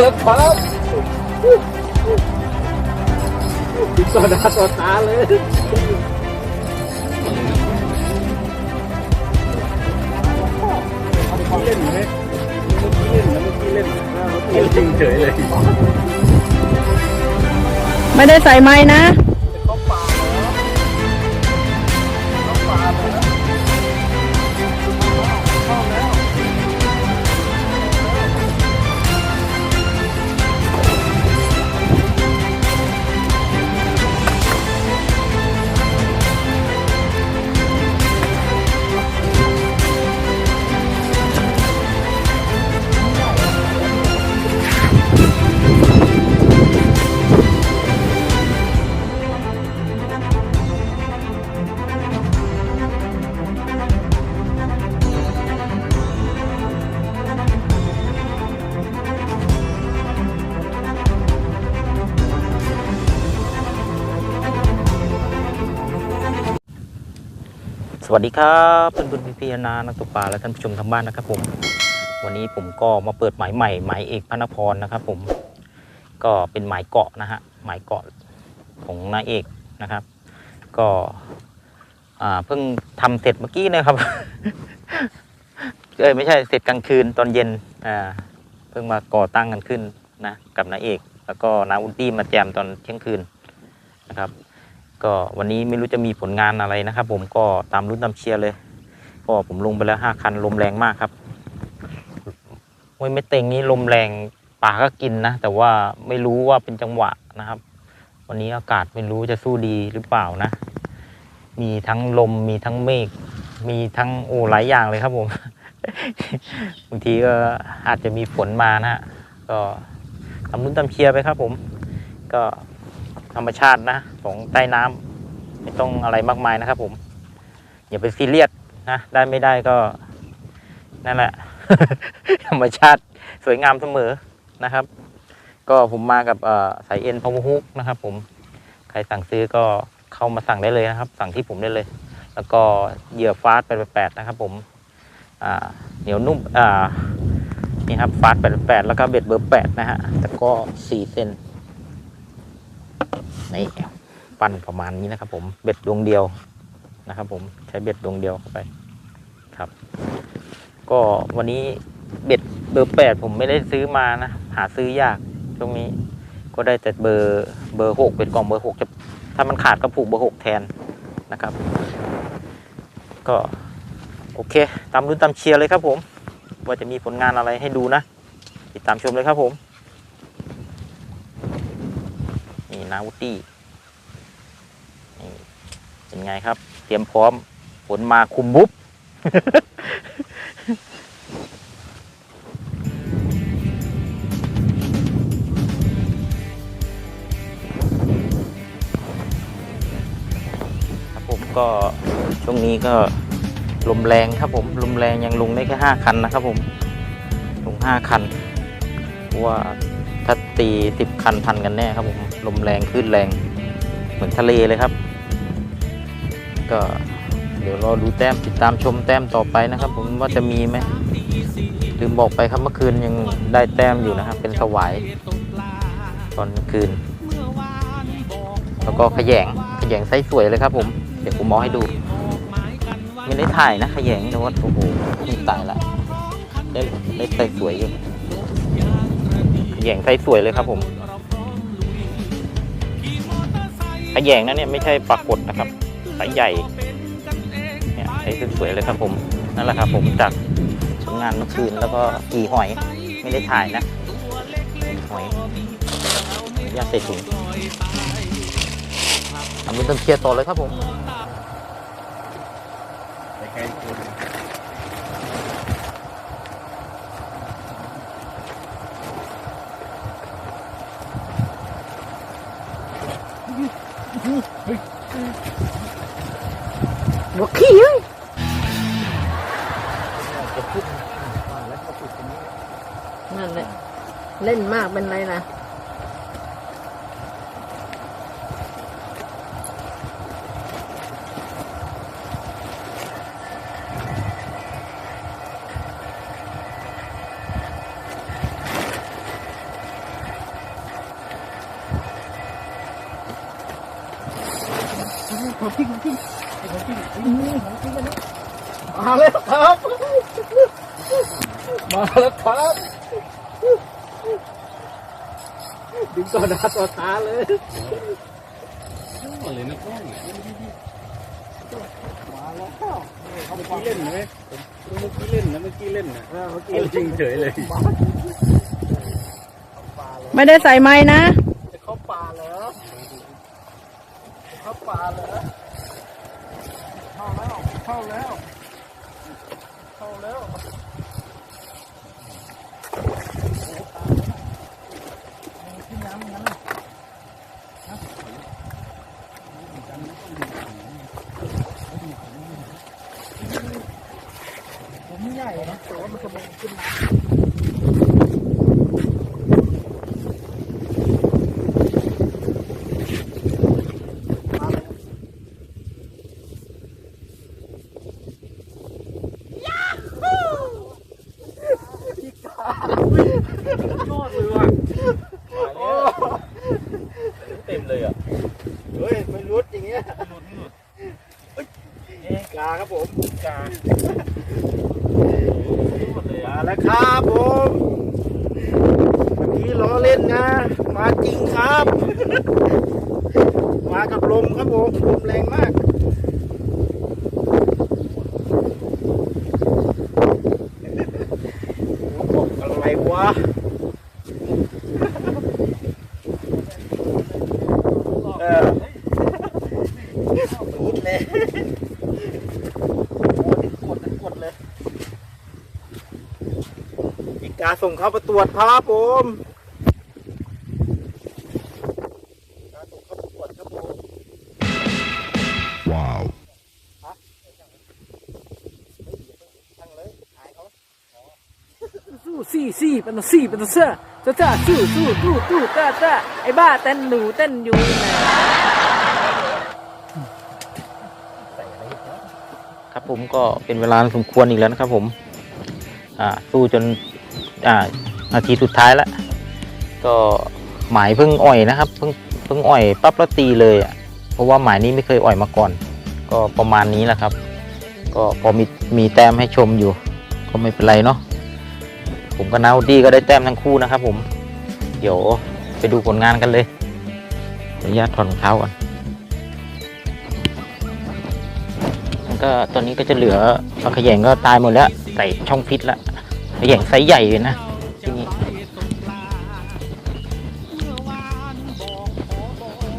แล้วครับติดต่อหน้าต่อตาเลยเล่นไหมเมื่อกี้เล่นนะเมื่อกี้เล่นเล่นจริงเฉยเลย ไม่ได้ใส่ไม้นะ วัสดีครับเพื่อนเพื่อนพี่พี่นานักตกปลาและท่านผู้ชมทางบ้านนะครับผม วันนี้ผมก็มาเปิดหมายใหม่หมายเอกพระนครนะครับ ผม ก็เป็นหมายเกาะนะฮะหมายเกาะของนายเอกนะครับ ก็เพิ่งทำเสร็จเมื่อกี้นะครับเอ้ยไม่ใช่เสร็จกลางคืนตอนเย็นอ่าเพิ่งมาก่อตั้งกันขึ้นนะกับนายเอก แล้วก็นาอุนตี้มาแจมตอนเที่ยงคืนนะครับ ก็วันนี้ไม่รู้จะมีผลงานอะไรนะครับ ผมก็ตามรุ่นตามเชียร์เลย ก็ผมลงไปแล้วห้าคันลมแรงมากครับห้วยไม่เต็งนี้ลมแรงป่าก็กินนะ แต่ว่าไม่รู้ว่าเป็นจังหวะนะครับ วันนี้อากาศไม่รู้จะสู้ดีหรือเปล่านะ มีทั้งลมมีทั้งเมฆมีทั้งโอ้หลายอย่างเลยครับผมบางทีก็อาจจะมีฝนมานะฮะก็ตามรุ่นตามเชียร์ไปครับผม ก็ ธรรมชาตินะของใต้น้ำไม่ต้องอะไรมากมายนะครับ ผม อย่าไปซีเรียสนะได้ไม่ได้ก็นั่นแหละ ธรรมชาติสวยงามเสมอนะครับ ก็ผมมากับสายเอ็นพาวฮุกนะครับ ผมใครสั่งซื้อก็เข้ามาสั่งได้เลยนะครับ สั่งที่ผมได้เลย แล้วก็เหยื่อฟาสแปดแปดนะครับ ผมเหนียวนุ่มนี่ครับฟาสแปดแปดแล้วก็เบ็ดเบอร์แปดนะฮะแต่ก็สี่เซน นี่ปั้นประมาณนี้นะครับ ผมเบ็ดดวงเดียวนะครับ ผมใช้เบ็ดดวงเดียวเข้าไปครับ ก็วันนี้เบ็ดเบอร์แปดผมไม่ได้ซื้อมานะ หาซื้อยากช่วงนี้ ก็ได้แต่เบอร์เบอร์หกเป็นกล่องเบอร์หกจะถ้ามันขาดก็ผูกเบอร์หกแทนนะครับ ก็โอเค ตามรุ่นตามเชียร์เลยครับผม ว่าจะมีผลงานอะไรให้ดูนะ ติดตามชมเลยครับผม นี่นาวุตี้นี่เป็นไงครับ เตรียมพร้อมผลมาคุมบุ๊บครับผมก็ช่วงนี้ก็ลมแรงครับผม ลมแรงยังลงได้แค่ห้าคันนะครับผมลงห้าคันว่าถ้าตีสิบคันพันกันแน่ครับผม ลมแรงขึ้นแรง เหมือนทะเลเลยครับ ก็เดี๋ยวรอดูแต้มติดตามชมแต้มต่อไปนะครับ ผมว่าจะมีไหมลืมบอกไปครับเมื่อคืนยังได้แต้มอยู่นะครับ เป็นสวายตอนคืน แล้วก็ขยงขยงไซส์สวยเลยครับ ผม เดี๋ยวผมมองให้ดู ไม่ได้ถ่ายนะขยงแต่ว่าโอ้โหนี่ตายละได้ได้ไซส์สวยอยู่แหย่งไซส์สวยเลยครับผม ขยงนั้นเนี่ยไม่ใช่ปลากดนะครับไซส์ใหญ่เนี่ยไซส์สวยๆเลยครับผมนั่นแหละครับผมจากงานเมื่อคืนแล้วก็กี่หอยไม่ได้ถ่ายนะหอยยาใส่ถุงทำเป็นต้นเชียต่อเลยครับผมไก ลๆตัวหนึ่งหัวขี้เอ้ยจะขึ้นป่าแล้วก็ติดตรงนี้นั่นแหละเล่นมากเป็นไรนะ ของจริงของจริงไอ้ของจริงไอ้นี่ของจริงอันนี้มาแล้วครับ มาแล้วครับดึงต่อหน้าต่อตาเลยมาเลยนะกล้องมาแล้วเขาเมื่อกี้เล่นไหมเมื่อกี้เล่นนะเมื่อกี้เล่นนะเมื่อกี้จริงเฉยเลย ไม่ได้ใส่ไม้นะ จะเข้าป่าเหรอ ป่าเหรอเข้าแล้วเข้าแล้ว เข้าแล้วที่น้ำนั้นผมใหญ่นะแต่ว่ามันกำลังขึ้นน้ำ ยอดเลยว่ะเต็มเลยอะ เฮ้ยไม่รุดอย่างเงี้ยหลุดหลุดเอ้กาครับผมกามาแล้วครับผมเมื่อกี้ล้อเล่นนะ มาจริงครับ มากับ ลมครับผมลมแรงมากอะไรวะเออรูดเลยติดกดติดกดเลยอีกาส่งเข้าประตรวจครับผม สู้สี่สี่เป็นตัวสี่เป็นตัวเสื้อเจ้าจ้าสู้สู้ตู้ตู้จ้าจ้าไอ้บ้าเต้นหนูเต้นอยู่นะครับผมก็เป็นเวลาสมควรอีกแล้วนะครับ ผม อ่าสู้จน อ่า นาทีสุดท้ายแล้วก็หมายเพิ่งอ่อยนะครับ เพิ่งเพิ่งอ่อยปั๊บแล้วตีเลยอะเพราะว่าหมายนี้ไม่เคยอ่อยมาก่อน ก็ประมาณนี้แหละครับ ก็พอมีมีแต้มให้ชมอยู่ ก็ไม่เป็นไรเนาะ ผมกับนาวดีก็ได้แต้มทั้งคู่นะครับ ผม เดี๋ยวไปดูผลงานกันเลยขออนุญาตถอดรองเท้าก่อนแล้วก็ตอนนี้ก็จะเหลือปลาขยงก็ตายหมดแล้วใส่ช่องฟิตแล้วขยงไซส์ใหญ่เลยนะที่นี่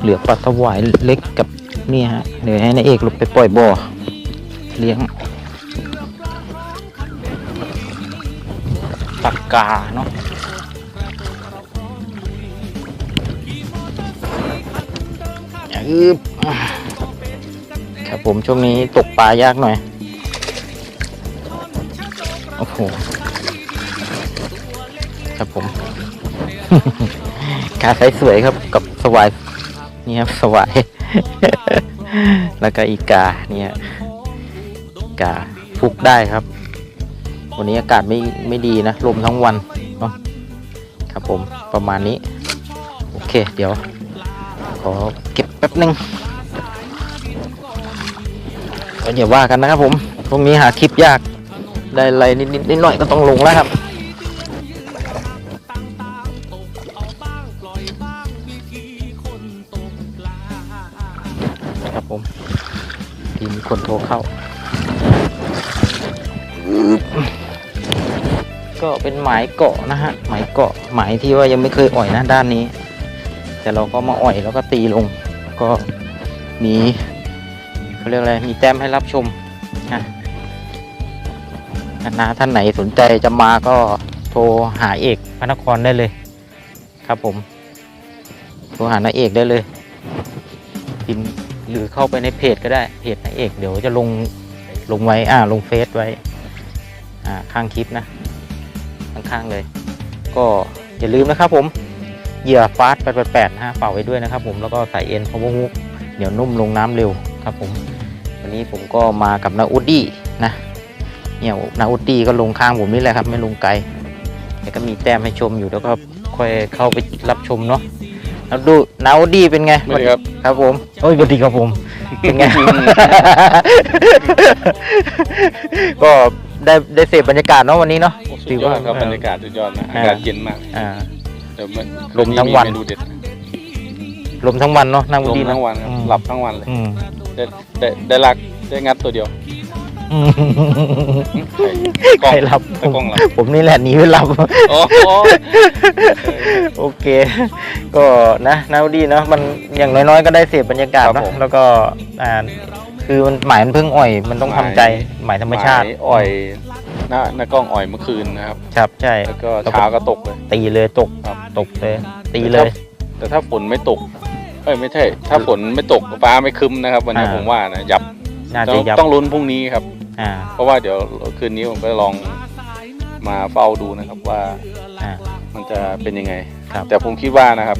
เหลือปลาสวายเล็กกับนี่ฮะเดี๋ยวให้นายเอกลงไปปล่อยบ่อเลี้ยง ปากกาเนาะอืบครับผมช่วงนี้ตกปลายากหน่อย โอ้โห ครับผมกาใสสวยครับกับสวาย นี่ครับสวาย แล้วก็อีกาเนี่ย กาฟุกได้ครับ วันนี้อากาศไม่ไม่ดีนะ ลมทั้งวันเนาะครับผมประมาณนี้ โอเค เดี๋ยว ขอเก็บแป๊บนึงก็อย่าว่ากันนะครับผมพวกนี้หาคลิปยากได้อะไรนิดนิดหน่อยก็ต้องลงแล้วครับครับผมทีมีคนโทรเข้า ก็เป็นหมายเกาะนะฮะหมายเกาะหมายที่ว่ายังไม่เคยอ่อยนะด้านนี้ แต่เราก็มาอ่อยแล้วก็ตีลงก็มีเขาเรียกอะไรมีแต้มให้รับชมนะนะท่านไหนสนใจจะมาก็โทรหาเอกพระนครได้เลย ครับผมโทรหานาเอกได้เลยพิมหรือเข้าไปในเพจก็ได้เพจนาเอก เดี๋ยวจะลงลงไว้อ่าลงเฟซไว้อ่าข้างคลิปนะ ข้างๆเลย ก็อย่าลืมนะครับผมเหยื่อฟาสต์888นะฮะฝากไว้ด้วยนะครับผมแล้วก็สายเอ็นพาวเวอร์ฮุกเดี๋ยวนุ่มลงน้ำเร็วครับผม วันนี้ผมก็มากับนาอุดดี้นะเนี่ยนาอุดดี้ก็ลงข้างผมนี่แหละครับ ไม่ลงไกลแต่ก็มีแต้มให้ชมอยู่แล้วก็ค่อยเข้าไปรับชมเนาะแล้วดูนาวดีเป็นไงสวัสดีครับครับผมโอ้ยสวัสดีครับผมเป็นไงก็ ได้ได้เสพบรรยากาศเนาะวันนี้เนาะสุดยอดครับบรรยากาศสุดยอดนะอ่าอากาศเย็นมากอ่า เดี๋ยวมันลมทั้งวันคืมีเมนูเด็ดลมทั้งวันเนาะนั่งลมดีทั้งวันครับอืม หลับทั้งวันเลยอืมได้ได้ได้ลักได้งัดตัวเดียวอืมกล้องใครหลับตะกล้องหลับผมนี่แหละหนีไปหลับ โอ้โหโอเค ก็นะนาดีเนาะมันอย่างน้อยๆ ก็ได้เสพบรรยากาศครับเนาะผมแล้วก็อ่า คือมันหมายมันเพิ่งอ่อย มันต้องทำใจหมายธรรมชาติ หยอ่อยหน้าหน้ากล้องอ่อยเมื่อคืนนะครับ ครับใช่แล้วก็ เช้าก็ตกเลย ตีเลยตกครับ ตกเลยตีเลย แต่ถ้าฝนไม่ตกเอ้ยไม่ใช่ ถ้าฝนไม่ตกฟ้าไม่ครึ้มนะครับ วันนี้อ่า ผมว่านะยับน่าต้จะองยับต้องลุ้นพรุ่งนี้ครับ อ่าเพราะว่าเดี๋ยวคืนนี้ผมก็ลองมาเฝ้าดูนะครับว่าอ่า มันจะเป็นยังไง ครับแต่ผมคิดว่านะครับ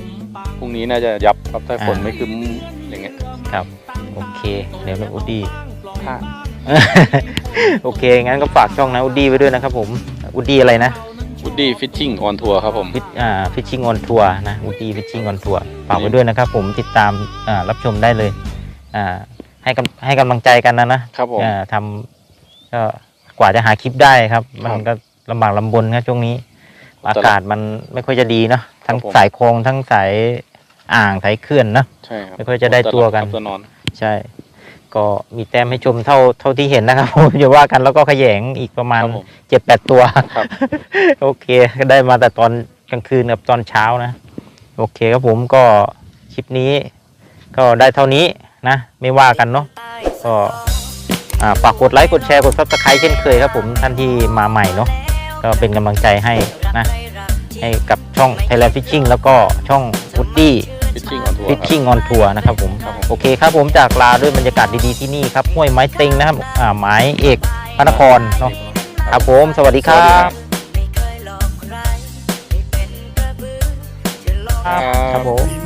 พรุ่งนี้น่าจะยับครับถ้าอ่าฝนไม่ครึ้มอย่างเงี้ย ครับ โอเค เดี๋ยวนะอุดีถ้าโอเค งั้นก็ฝากช่องนะอุดีไว้ด้วยนะครับผม อุดีอะไรนะวูดดี้ฟิชชิ่งออนทัวร์ครับผมฟิชอ่าฟิชชิ่งออนทัวร์นะอุดีฟิชชิ่งออนทัวร์ฝากไว้ด้วยนะครับผมติดตามอ่ารับชมได้เลยอ่าให้กำให้กำลังใจกันนะนะครับผมอ่าทำก็กว่าจะหาคลิปได้ครับ มันครับก็ลำบากลำบนครับช่วงนี้แต่ละอากาศมันไม่ค่อยจะดีเนาะทั้งครับผมสายคลองทั้งสายอ่างสายเขื่อนเนาะใช่ครับไม่ค่อยจะได้ตัวกันครับตัวนอน ใช่ ก็มีแต้มให้ชมเท่าเท่าที่เห็นนะครับผมอย่าว่ากันแล้วก็ขยงอีกประมาณครับผมเจ็ดแปดตัวครับ โอเคก็ได้มาแต่ตอนกลางคืนกับตอนเช้านะ โอเคครับผมก็คลิปนี้ ก็ได้เท่านี้นะ ไม่ว่ากันเนาะ ก็ อ่าฝากกดไลค์กดแชร์กดซับสไครต์เช่นเคยครับผมท่านที่มาใหม่เนาะก็เป็นกำลังใจให้นะ ให้กับช่อง Thailand Fishing แล้วก็ช่อง Woody ฟิชชิ่งออนทัวร์ Fishing on Tour นะครับผมครับผม โอเคครับผมจากลาด้วยบรรยากาศดีๆที่นี่ครับห้วยไม้เต็งนะครับอ่าไม้เอกพระนครเนาะครับผม สวัสดีคสวัรัสดีบครับครับผม